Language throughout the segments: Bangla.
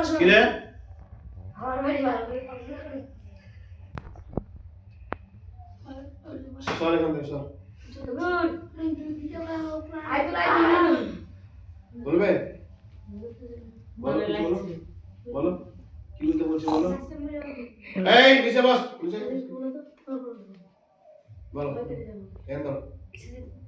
পড়াশোনা কি রে আমার বাড়ি ভালো সর বলবে? বলো কি বলতে বলছো বলো। এই নিচে বস নিচে। বলো এখান ধরো আসসালামু আলাইকুম ওয়া রাহমাতুল্লাহি ওয়া বারাকাতুহু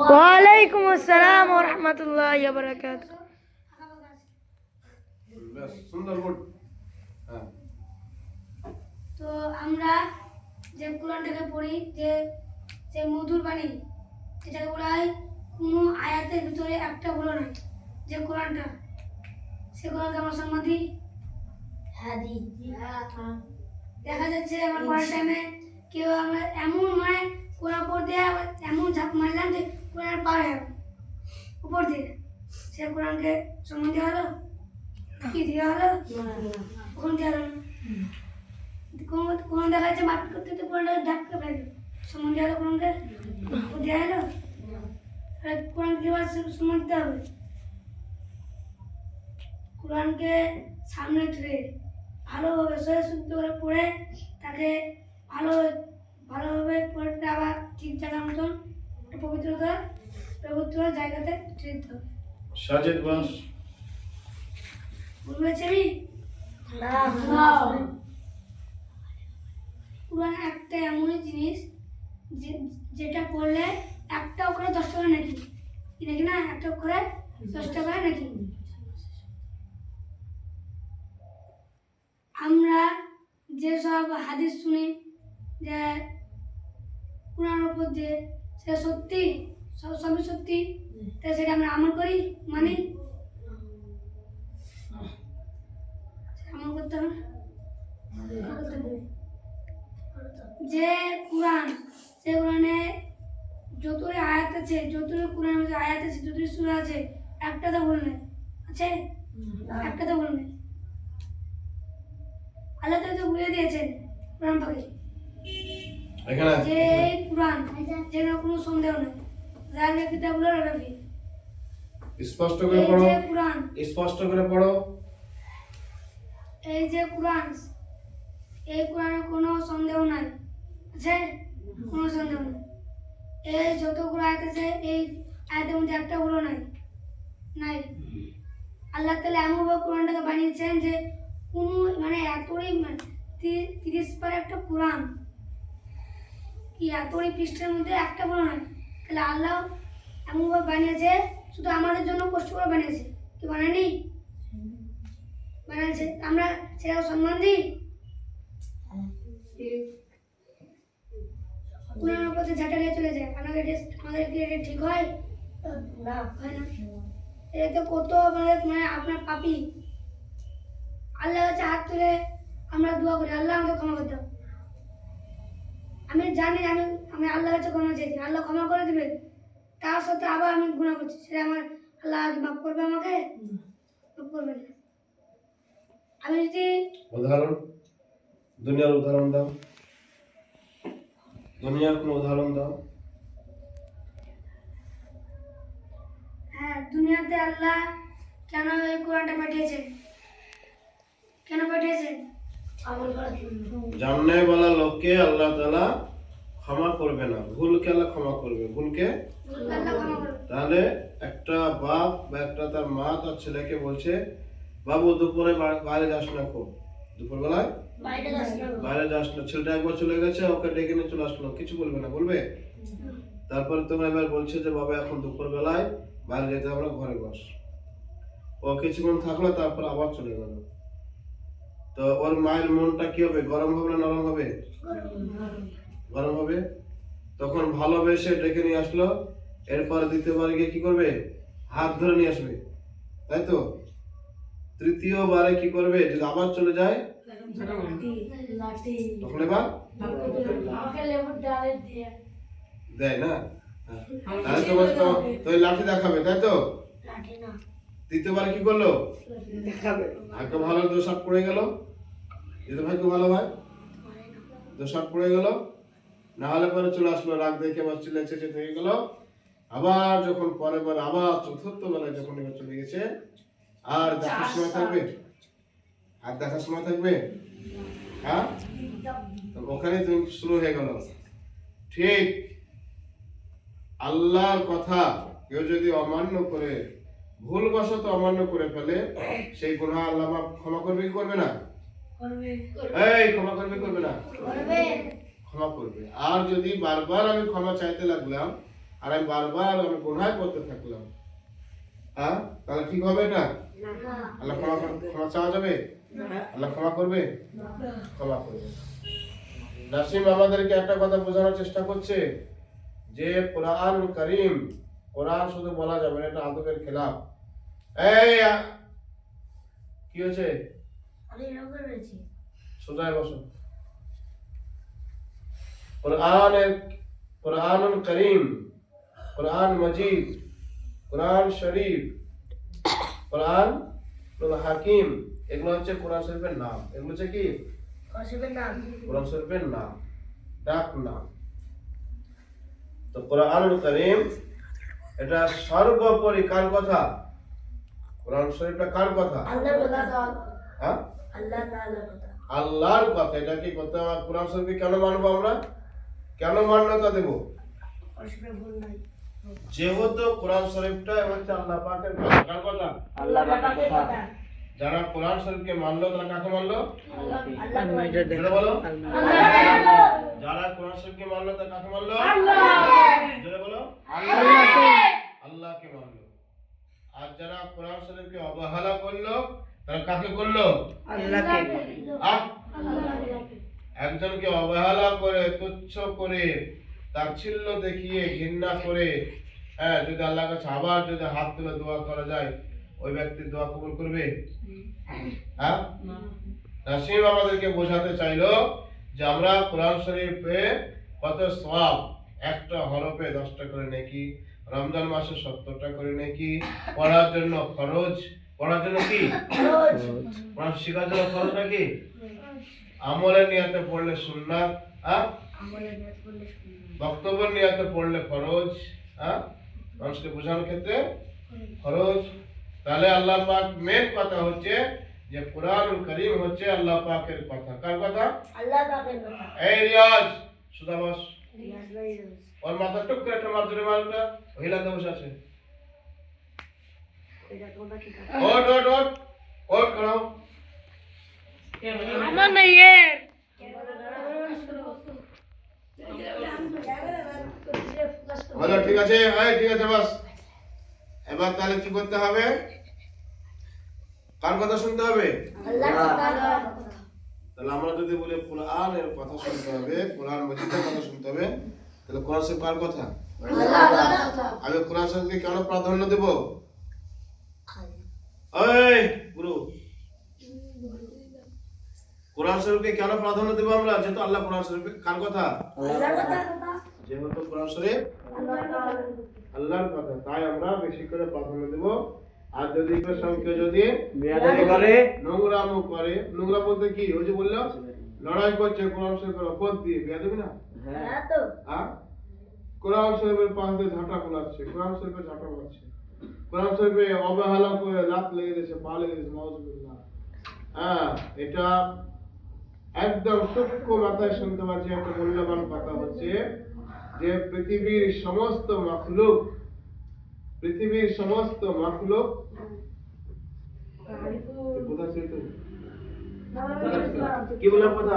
ওয়ালাইকুম আসসালাম ওয়া রাহমাতুল্লাহি ওয়া বারাকাতুহু। সুন্দর গুড হ্যাঁ। তো আমরা যে কোরআনটাকে পড়ি যে যে মধুর বাণী যেটাকে বলা হয় কোনো আয়াতের ভিতরে একটা ভুলো নাই যে কোরআনটা। সে কোরআনকে আমরা সম্মান দিই হ্যাঁ দিই দেখা যাচ্ছে আমার পড়ার টাইমে কেউ আমরা এমন মানে কোরআন উপর দিয়ে আবার এমন ঝাঁপ মারলাম যে কোরআন পার হয়ে উপর দিয়ে। সে কোরআনকে সম্মান দেওয়া হলো, কি দেওয়া হলো? কখন দেওয়া হলো কোন কোন দেখা যাচ্ছে মারপিট করতে করতে কোরআনটাকে ধাক্কা ফেলে সম্মান দেওয়া হলো কোরআনকে দেওয়া হলো। কোরআনকে এবার সম্মান দিতে হবে? কোরআনকে সামনে তুলে ভালোভাবে সহে শুদ্ধ করে পড়ে তাকে ভালো ভালোভাবে পড়তে আবার ঠিক জায়গার মতন একটা পবিত্রতা পবিত্র জায়গাতে দিতে হবে। সাজেদ বস বলেছি আমি? কোরআন একটা এমনই জিনিস যে যেটা পড়লে একটা করে দশ টাকা নাকি কি নাকি না একটা করে দশ টাকা নাকি আমরা যেসব হাদিস শুনি যে কোরআন উপর দিয়ে সেটা সত্যি, সব সবই সত্যি। তাই সেটা আমরা আমল করি? মানি? আমল করতে হবে। যে কোরআন, সে কোরআনে যতই আয়াত আছে যতই কোরআন মধ্যে আয়াত আছে যতই সুরা আছে, একটা তো ভুল আছে? একটা তো নেই আল্লাহ তো বুঝে দিয়েছেন কোরআন পাকে। এখানে যে কোরআন যেন কোনো সন্দেহ নেই। জানলে কিতাবগুলো রাখবি। স্পষ্ট করে পড়ো। যে কোরআন। স্পষ্ট করে পড়ো। এই যে কোরআন এই কোরআনে কোনো সন্দেহ নাই। আছে? কোনো সন্দেহ নেই। এই যতগুলো আয়াত আছে এই আয়াতের মধ্যে একটা গুলো নাই। নাই। আল্লাহ তালা এমনভাবে কোরআনটাকে বানিয়েছেন যে কোনো মানে এতই মানে তিরিশ পার একটা কোরআন কি এতই পৃষ্ঠের মধ্যে একটা গুলো নাই? তাহলে আল্লাহ এমনভাবে বানিয়েছে শুধু আমাদের জন্য কষ্ট করে বানিয়েছে। কি বানায়নি? বানাচ্ছে আমরা সেটাও সম্মান দিই? পুরানোর পথে ঝাঁটালে চলে যায় আমাদের আমাদের কি এটা ঠিক হয়? না। হয় না। এটা তো কত আমাদের মানে আপনার পাপি। আল্লাহ কাছে হাত তুলে আমরা দোয়া করি। আল্লাহ আমাদের ক্ষমা করতে। আমি জানি আমি আমি আল্লাহ কাছে ক্ষমা চাইছি আল্লাহ ক্ষমা করে দিবে তার সাথে আবার আমি গুণা করছি। সেটা আমার আল্লাহ মাফ করবে আমাকে? মাফ করবে না আমি যদি উদাহরণ দুনিয়ার উদাহরণ দাও। দুনিয়ার কোনো উদাহরণ দাও। হ্যাঁ দুনিয়াতে আল্লাহ কেন এই কোরআনটা পাঠিয়েছেন? কেন পাঠিয়েছেন? লোককে আল্লাহ তালা ক্ষমা করবে না। ভুলকে আল্লাহ ক্ষমা করবে। ভুলকে? তাহলে একটা বাপ বা একটা তার মা তার ছেলেকে বলছে বাবু দুপুরে বাইরে যাস না খুব। দুপুর বেলায় বাইরে যাস না। ছেলেটা একবার চলে গেছে ওকে ডেকে নিয়ে চলে আসলো। কিছু বলবে না বলবে? তারপরে তোমরা এবার বলছে যে বাবা এখন দুপুর বেলায় বাইরে যেতে না, ঘরে বস। ও কিছুক্ষণ থাকল তারপর আবার চলে গেল। তো ওর মায়ের মনটা কি হবে? গরম হবে না নরম হবে? গরম হবে? তখন ভালোবেসে ডেকে নিয়ে আসলো। এরপর দ্বিতীয়বার গিয়ে কি করবে? হাত ধরে নিয়ে আসবে। তাই তো? তৃতীয়বারে কি করবে? যদি আবার চলে যায়? দেয় না? হ্যাঁ। তাহলে তোমার তো লাঠি দেখাবে, তাই তো? তৃতীয়বার কি করল? ভাগ্য ভালো দোষাট পড়ে গেল। যদি ভাগ্য ভালো হয়? দোষাট পড়ে গেল। না হলে পরে চলে আসলো রাগ দেখে আমার চিল্লা চেঁচে হয়ে গেল। আবার যখন পরে পরে আবার চতুর্থ বেলায় যখন এবার চলে গেছে আর দেখার সময় থাকবে? আর দেখার সময় থাকবে? হ্যাঁ? তো ওখানে তুমি শুরু হয়ে গেল। ঠিক। আল্লাহর কথা কেউ যদি অমান্য করে ভুলবশত অমান্য করে ফেলে সেই গুনাহ আল্লাহ মাফ ক্ষমা করবে কি করবে না? এই ক্ষমা করবে কি করবে না? ক্ষমা করবে। আর যদি বারবার আমি ক্ষমা চাইতে লাগলাম আর আমি বারবার আমি গুনাহ করতে থাকলাম হ্যাঁ? তাহলে ঠিক হবে এটা? আল্লাহ ক্ষমা ক্ষমা চাওয়া যাবে? আল্লাহ ক্ষমা করবে? ক্ষমা করবে। নাসিম আমাদেরকে একটা কথা বোঝানোর চেষ্টা করছে যে কোরআন করিম কোরআন শুধু বলা যাবে না এটা আদবের খেলাফ। এই কি হয়েছে? সোজায় বসো। কোরআনের কোরআনুল করিম কোরআন মজিদ কোরআন শরীফ কোরআন হাকিম এগুলো হচ্ছে কোরআন শরীফের নাম। এগুলো হচ্ছে কি? কোরআন শরীফের নাম ডাক নাম। তো কোরআনুল করিম এটা সর্বোপরি কার কথা? কোরআন শরীফটা কার কথা? হ্যাঁ? আল্লাহর কথা এটা কি করতে হবে? কোরআন শরীফ কেন মানবো আমরা? কেন মান্যতা দেব? যেহেতু কোরআন শরীফটা হচ্ছে আল্লাহ পাকের কথা কার কথা? যারা কোরআন শরীফকে মানলো তারা কাকে মানলো? বলো। যারা কোরআন শরীফকে মানলো তারা কাকে মানলো? বলো। আর যারা কোরআন শরীফকে অবহেলা করল তারা কাকে করল? একজনকে অবহেলা করে তুচ্ছ করে তাচ্ছিল্য দেখিয়ে ঘৃণা করে হ্যাঁ যদি আল্লাহর কাছে আবার যদি হাত তুলে দোয়া করা যায় ওই ব্যক্তির দোয়া কবুল করবে? হ্যাঁ? নাসিম আমাদেরকে বোঝাতে চাইলো যে আমরা কোরআন শরীফে কত সব একটা হরফে দশটা করে নাকি রমজান মাসে সত্তরটা করে নাকি পড়ার জন্য খরচ পড়ার জন্য কি? কোরআন শেখার জন্য খরচ নাকি আমলের নিয়াতে পড়লে সুন্নাত হ্যাঁ বক্তব্য নিয়াতে পড়লে খরচ হ্যাঁ মানুষকে বোঝানোর ক্ষেত্রে খরচ তাহলে আল্লাহ পাক মেন কথা হচ্ছে যে কোরআনুল করিম হচ্ছে আল্লাহ পাকের কথা। কার কথা? এই রিয়াজ সুদা বস ওর মাথা টুক করে একটা মার ধরে মারটা। হিলাতে বসে আছে। ওট ওট ওট ওট করাও আমার না ইয়ের। বলো ঠিক আছে? এই ঠিক আছে বাস। এবার তাহলে কি করতে হবে? কার কথা শুনতে হবে? তাহলে আমরা যদি বলি কোরআনের কথা শুনতে হবে কোরআন মজিদের কথা শুনতে হবে তাহলে কোরআন কার কথা? আমি কোরআন শরীফকে কেন প্রাধান্য দেব? এই গুরু। কোরআন শরীফকে কেন প্রাধান্য দেব আমরা? যেহেতু আল্লাহ কোরআন শরীফ কার কথা? যেহেতু কোরআন শরীফ আল্লাহর কথা। তাই আমরা বেশি করে প্রাধান্য দেব। আর যদি কেউ যদি নোংরামো করে নোংরা বলতে কি? ওই যে বলল লড়াই করছে কোরআন শরীফের অপর দিয়ে। বিয়া দেবে না? হ্যাঁ। কোরআন শরীফের পাশ দিয়ে ঝাঁটা বোলাচ্ছে কোরআন শরীফের ঝাঁটা বোলাচ্ছে কোরআন শরীফে অবহেলা করে লাত লেগে গেছে পা লেগে গেছে মাউজুবিল্লাহ হ্যাঁ এটা একদম সূক্ষ্ম মাথায় শুনতে পাচ্ছি একটা মূল্যবান কথা হচ্ছে যে পৃথিবীর সমস্ত মখলুক পৃথিবীর সমস্ত মখলুক কি বললাম কথা?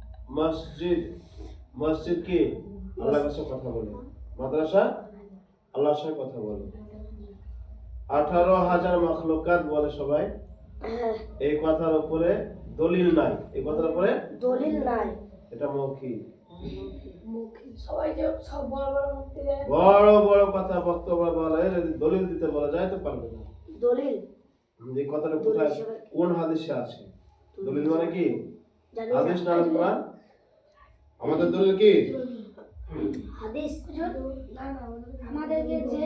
মসজিদ মসজিদ কি? আল্লাহর কাছে কথা বলে। মাদ্রাসা? আল্লাহর সঙ্গে কথা বলে। আঠারো হাজার মাখলুকাত বলে সবাই। এই কথার উপরে দলিল নাই। এই কথার উপরে দলিল নাই। এটা মৌখিক। সবাই যে সব বড় বড় বড় বড় কথা বক্তব্য বলা দলিল দিতে বলা যায় তো পারবে না। দলিল? যে কথাটা কোথায় কোন হাদিসে আছে? দলিল মানে কি? হাদিস না কোরআন? আমাদের দলিল কি? হাদিস না না আমাদেরকে যে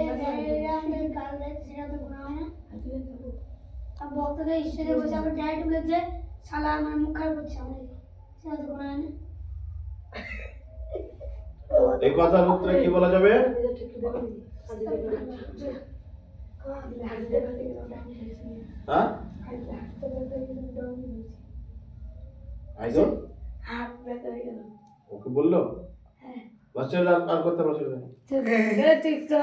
আমাদের গাল দেয় সেটা তো গুণা হয় না। আর বক্তাদের স্টেজে বসে আমরা ডাইরেক্ট বলেছে শালা আমার মুখ খারাপ আমাদের। সেটা তো গুণা হয় না। এই কথার উত্তরে কি বলা যাবে? হ্যাঁ? হাত ব্যথা হয়ে গেল। ওকে বলল? বাচ্চারা আর করতে পারছে না ঠিক তো